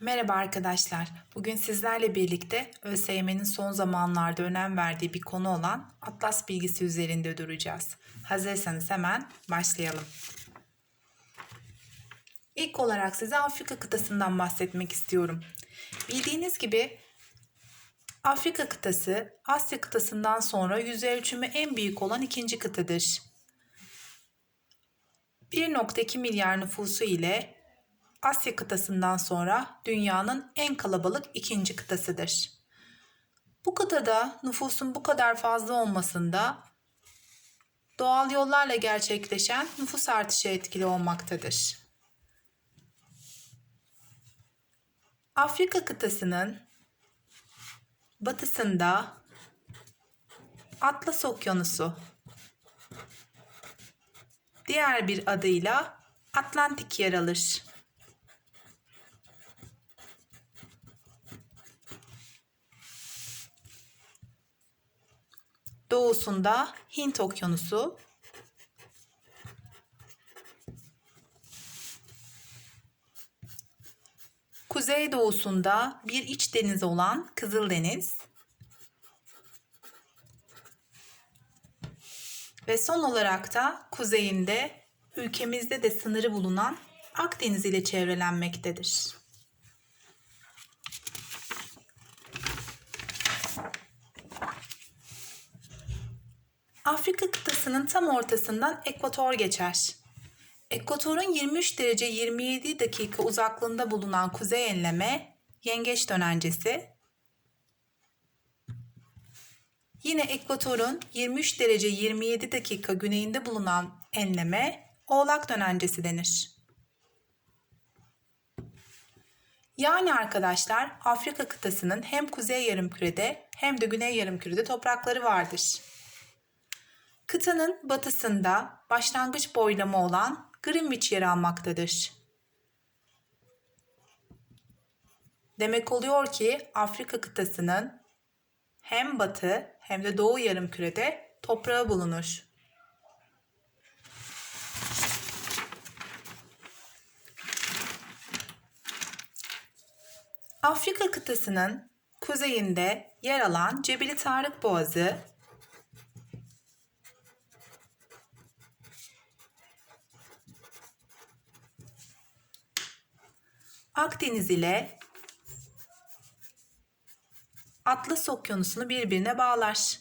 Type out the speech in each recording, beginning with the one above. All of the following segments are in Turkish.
Merhaba arkadaşlar. Bugün sizlerle birlikte ÖSYM'nin son zamanlarda önem verdiği bir konu olan Atlas bilgisi üzerinde duracağız. Hazırsanız hemen başlayalım. İlk olarak size Afrika kıtasından bahsetmek istiyorum. Bildiğiniz gibi Afrika kıtası Asya kıtasından sonra yüz ölçümü en büyük olan ikinci kıtadır. 1.2 milyar nüfusu ile Asya kıtasından sonra dünyanın en kalabalık ikinci kıtasıdır. Bu kıtada nüfusun bu kadar fazla olmasında doğal yollarla gerçekleşen nüfus artışı etkili olmaktadır. Afrika kıtasının batısında Atlas Okyanusu, diğer bir adıyla Atlantik yer alır. Doğusunda Hint Okyanusu, kuzeydoğusunda bir iç deniz olan Kızıldeniz ve son olarak da kuzeyinde ülkemizde de sınırı bulunan Akdeniz ile çevrelenmektedir. Afrika kıtasının tam ortasından ekvator geçer. Ekvatorun 23 derece 27 dakika uzaklığında bulunan kuzey enleme yengeç dönencesi. Yine ekvatorun 23 derece 27 dakika güneyinde bulunan enleme oğlak dönencesi denir. Yani arkadaşlar Afrika kıtasının hem kuzey yarımkürede hem de güney yarımkürede toprakları vardır. Kıtanın batısında başlangıç boylamı olan Greenwich yer almaktadır. Demek oluyor ki Afrika kıtasının hem batı hem de doğu yarımkürede toprağı bulunur. Afrika kıtasının kuzeyinde yer alan Cebeli Tarık Boğazı Akdeniz ile Atlas Okyanusu'nu birbirine bağlar.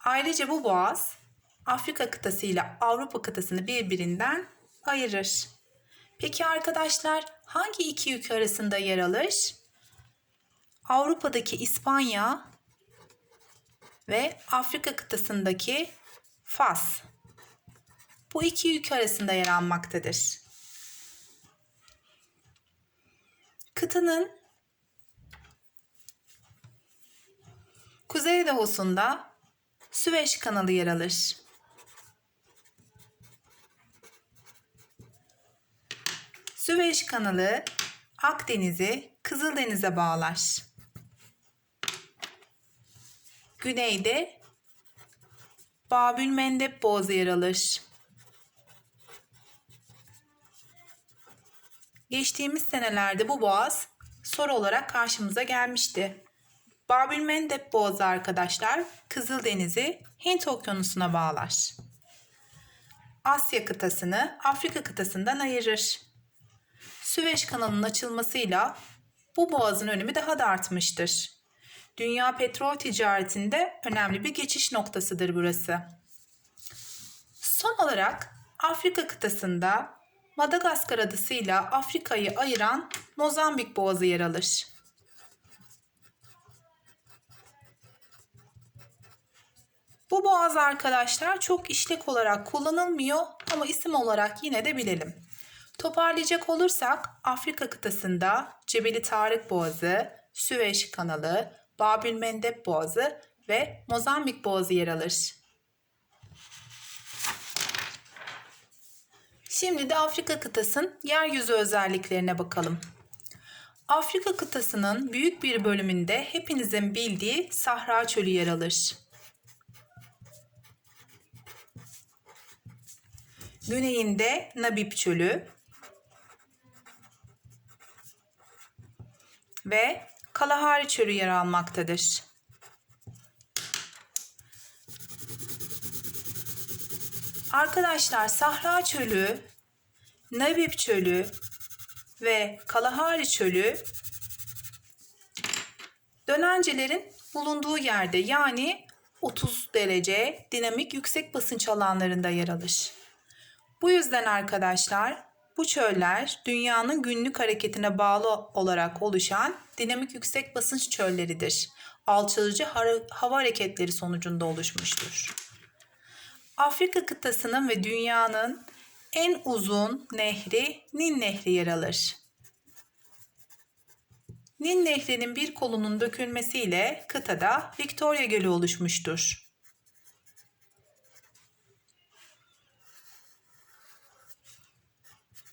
Ayrıca bu boğaz Afrika kıtası ile Avrupa kıtasını birbirinden ayırır. Peki arkadaşlar hangi iki yük arasında yer alır? Avrupa'daki İspanya ve Afrika kıtasındaki Fas. Bu iki yük arasında yer almaktadır. Kıtanın kuzeydoğusunda Süveyş kanalı yer alır. Süveyş kanalı Akdeniz'i Kızıldeniz'e bağlar. Güneyde Babül Mendeb Boğazı yer alır. Geçtiğimiz senelerde bu boğaz soru olarak karşımıza gelmişti. Babül Mendeb Boğazı arkadaşlar Kızıldeniz'i Hint Okyanusu'na bağlar. Asya kıtasını Afrika kıtasından ayırır. Süveyş kanalının açılmasıyla bu boğazın önemi daha da artmıştır. Dünya petrol ticaretinde önemli bir geçiş noktasıdır burası. Son olarak Afrika kıtasında Madagaskar adasıyla Afrika'yı ayıran Mozambik Boğazı yer alır. Bu boğaz arkadaşlar çok işlek olarak kullanılmıyor ama isim olarak yine de bilelim. Toparlayacak olursak Afrika kıtasında Cebeli Tarık Boğazı, Süveyş Kanalı, Babül Mendeb Boğazı ve Mozambik Boğazı yer alır. Şimdi de Afrika kıtasının yeryüzü özelliklerine bakalım. Afrika kıtasının büyük bir bölümünde hepinizin bildiği Sahra Çölü yer alır. Güneyinde Nabib Çölü ve Kalahari Çölü yer almaktadır. Arkadaşlar Sahra Çölü, Nabib Çölü ve Kalahari Çölü dönencelerin bulunduğu yerde yani 30 derece dinamik yüksek basınç alanlarında yer alır. Bu yüzden arkadaşlar bu çöller dünyanın günlük hareketine bağlı olarak oluşan dinamik yüksek basınç çölleridir. Alçalıcı hava hareketleri sonucunda oluşmuştur. Afrika kıtasının ve dünyanın en uzun nehri Nil Nehri yer alır. Nil Nehri'nin bir kolunun dökülmesiyle kıtada Victoria Gölü oluşmuştur.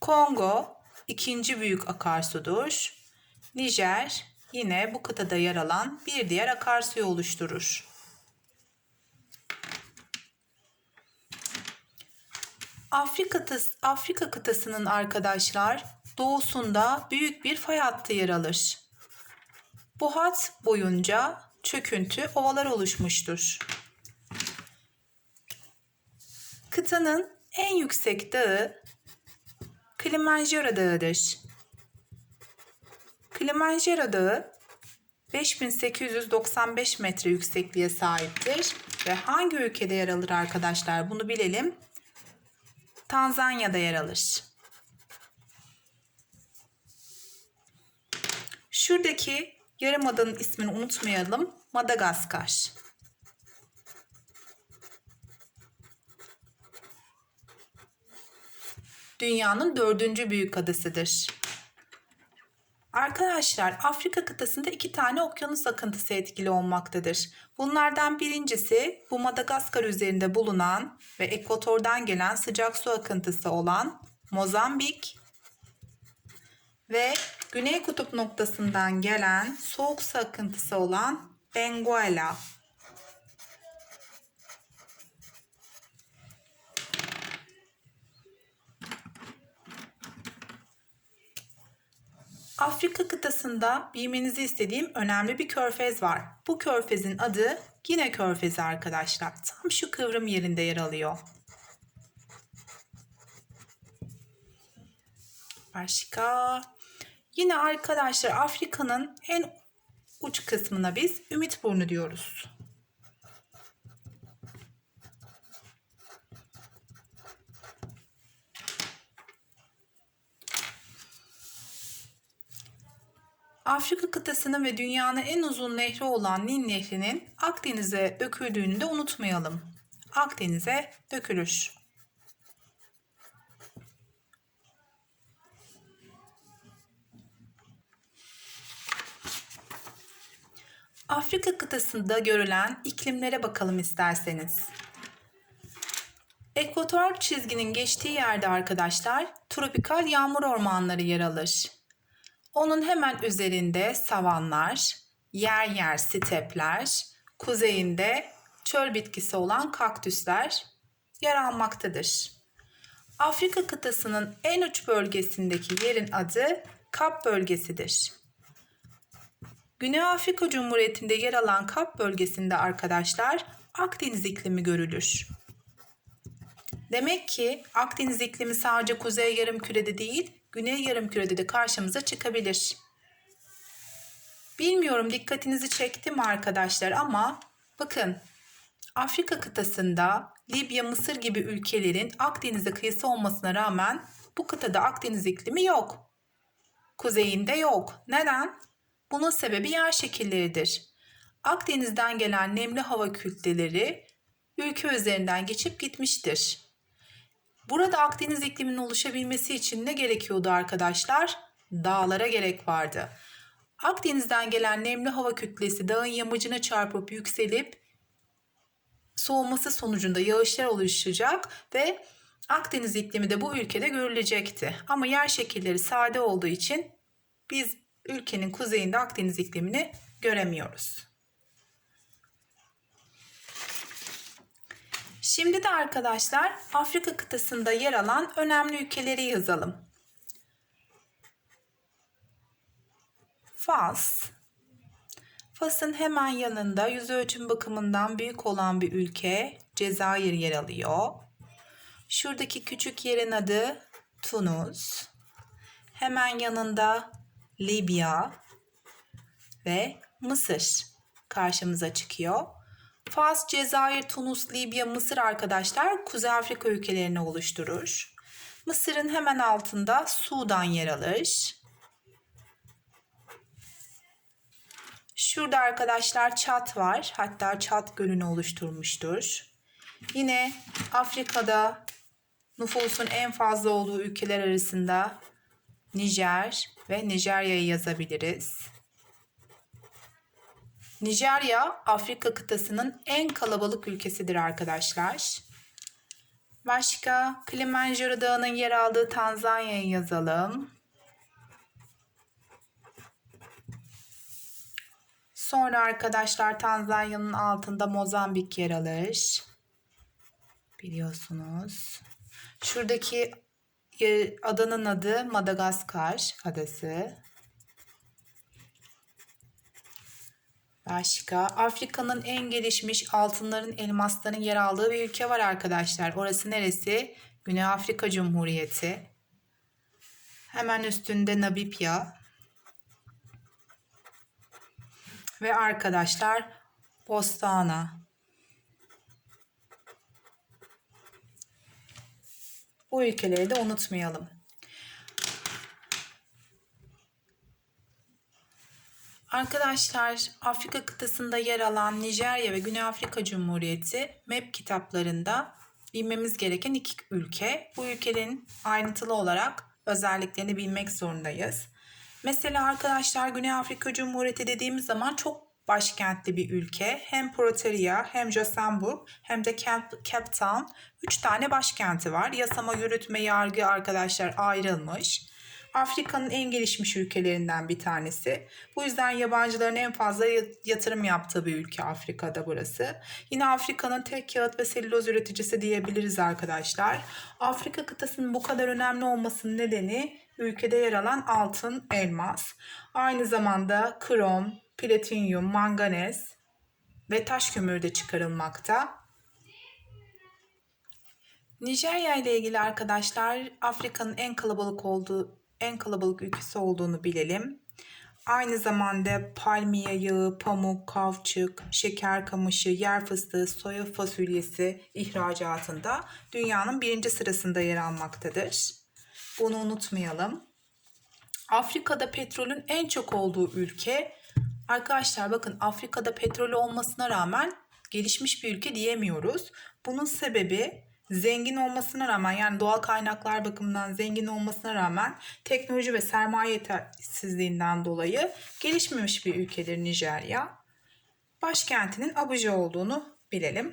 Kongo ikinci büyük akarsudur. Nijer yine bu kıtada yer alan bir diğer akarsuyu oluşturur. Afrika, Afrika kıtasının arkadaşlar doğusunda büyük bir fay hattı yer alır. Bu hat boyunca çöküntü ovalar oluşmuştur. Kıtanın en yüksek dağı Kilimanjaro Dağı'dır. Kilimanjaro Dağı 5895 metre yüksekliğe sahiptir ve hangi ülkede yer alır arkadaşlar bunu bilelim. Tanzanya'da yer alır. Şuradaki yarımadanın ismini unutmayalım. Madagaskar. Dünyanın dördüncü büyük adasıdır. Arkadaşlar Afrika kıtasında iki tane okyanus akıntısı etkili olmaktadır. Bunlardan birincisi bu Madagaskar üzerinde bulunan ve ekvatordan gelen sıcak su akıntısı olan Mozambik ve Güney Kutup noktasından gelen soğuk su akıntısı olan Benguela. Afrika kıtasında bilmenizi istediğim önemli bir körfez var. Bu körfezin adı Gine Körfezi arkadaşlar. Tam şu kıvrım yerinde yer alıyor. Başka? Yine arkadaşlar Afrika'nın en uç kısmına biz Ümit Burnu diyoruz. Afrika kıtasının ve dünyanın en uzun nehri olan Nil Nehri'nin Akdeniz'e döküldüğünü de unutmayalım. Akdeniz'e dökülür. Afrika kıtasında görülen iklimlere bakalım isterseniz. Ekvator çizginin geçtiği yerde arkadaşlar tropikal yağmur ormanları yer alır. Onun hemen üzerinde savanlar, yer yer stepler, kuzeyinde çöl bitkisi olan kaktüsler yer almaktadır. Afrika kıtasının en uç bölgesindeki yerin adı Kap bölgesidir. Güney Afrika Cumhuriyeti'nde yer alan Kap bölgesinde arkadaşlar Akdeniz iklimi görülür. Demek ki Akdeniz iklimi sadece kuzey yarım kürede değil, güney yarımkürede de karşımıza çıkabilir. Bilmiyorum dikkatinizi çekti mi arkadaşlar ama bakın Afrika kıtasında Libya, Mısır gibi ülkelerin Akdeniz'e kıyısı olmasına rağmen bu kıtada Akdeniz iklimi yok. Kuzeyinde yok. Neden? Bunun sebebi yer şekilleridir. Akdeniz'den gelen nemli hava kütleleri ülke üzerinden geçip gitmiştir. Burada Akdeniz ikliminin oluşabilmesi için ne gerekiyordu arkadaşlar? Dağlara gerek vardı. Akdeniz'den gelen nemli hava kütlesi dağın yamacına çarpıp yükselip soğuması sonucunda yağışlar oluşacak ve Akdeniz iklimi de bu ülkede görülecekti. Ama yer şekilleri sade olduğu için biz ülkenin kuzeyinde Akdeniz iklimini göremiyoruz. Şimdi de arkadaşlar Afrika kıtasında yer alan önemli ülkeleri yazalım. Fas. Fas'ın hemen yanında yüz ölçüm bakımından büyük olan bir ülke Cezayir yer alıyor. Şuradaki küçük yerin adı Tunus. Hemen yanında Libya ve Mısır karşımıza çıkıyor. Fas, Cezayir, Tunus, Libya, Mısır arkadaşlar Kuzey Afrika ülkelerini oluşturur. Mısır'ın hemen altında Sudan yer alır. Şurada arkadaşlar Çat var. Hatta Çat Gölü'nü oluşturmuştur. Yine Afrika'da nüfusun en fazla olduğu ülkeler arasında Nijer ve Nijerya'yı yazabiliriz. Nijerya Afrika kıtasının en kalabalık ülkesidir arkadaşlar. Başka Kilimanjaro Dağı'nın yer aldığı Tanzanya'yı yazalım. Sonra arkadaşlar Tanzanya'nın altında Mozambik yer alır. Biliyorsunuz. Şuradaki adanın adı Madagaskar adası. Başka Afrika'nın en gelişmiş altınların elmasların yer aldığı bir ülke var arkadaşlar. Orası neresi? Güney Afrika Cumhuriyeti. Hemen üstünde Namibya. Ve arkadaşlar Botswana. Bu ülkeleri de unutmayalım. Arkadaşlar Afrika kıtasında yer alan Nijerya ve Güney Afrika Cumhuriyeti map kitaplarında bilmemiz gereken iki ülke. Bu ülkelerin ayrıntılı olarak özelliklerini bilmek zorundayız. Mesela arkadaşlar Güney Afrika Cumhuriyeti dediğimiz zaman çok başkentli bir ülke. Hem Pretoria hem Johannesburg hem de Cape Town. Üç tane başkenti var. Yasama, yürütme, yargı arkadaşlar ayrılmış. Afrika'nın en gelişmiş ülkelerinden bir tanesi. Bu yüzden yabancıların en fazla yatırım yaptığı bir ülke Afrika'da burası. Yine Afrika'nın tek kağıt ve selüloz üreticisi diyebiliriz arkadaşlar. Afrika kıtasının bu kadar önemli olmasının nedeni ülkede yer alan altın, elmas. Aynı zamanda krom, platinyum, manganez ve taş kömürü de çıkarılmakta. Nijerya ile ilgili arkadaşlar Afrika'nın en kalabalık olduğu en kalabalık ülkesi olduğunu bilelim. Aynı zamanda palmiye yağı, pamuk, kavçık, şeker kamışı, yer fıstığı, soya fasulyesi ihracatında dünyanın birinci sırasında yer almaktadır. Bunu unutmayalım. Afrika'da petrolün en çok olduğu ülke. Arkadaşlar bakın Afrika'da petrol olmasına rağmen gelişmiş bir ülke diyemiyoruz. Bunun sebebi zengin olmasına rağmen yani doğal kaynaklar bakımından zengin olmasına rağmen teknoloji ve sermaye yetersizliğinden dolayı gelişmemiş bir ülkedir Nijerya. Başkentinin Abuja olduğunu bilelim.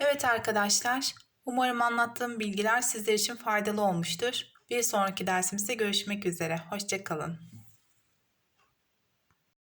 Evet arkadaşlar, umarım anlattığım bilgiler sizler için faydalı olmuştur. Bir sonraki dersimizde görüşmek üzere. Hoşçakalın.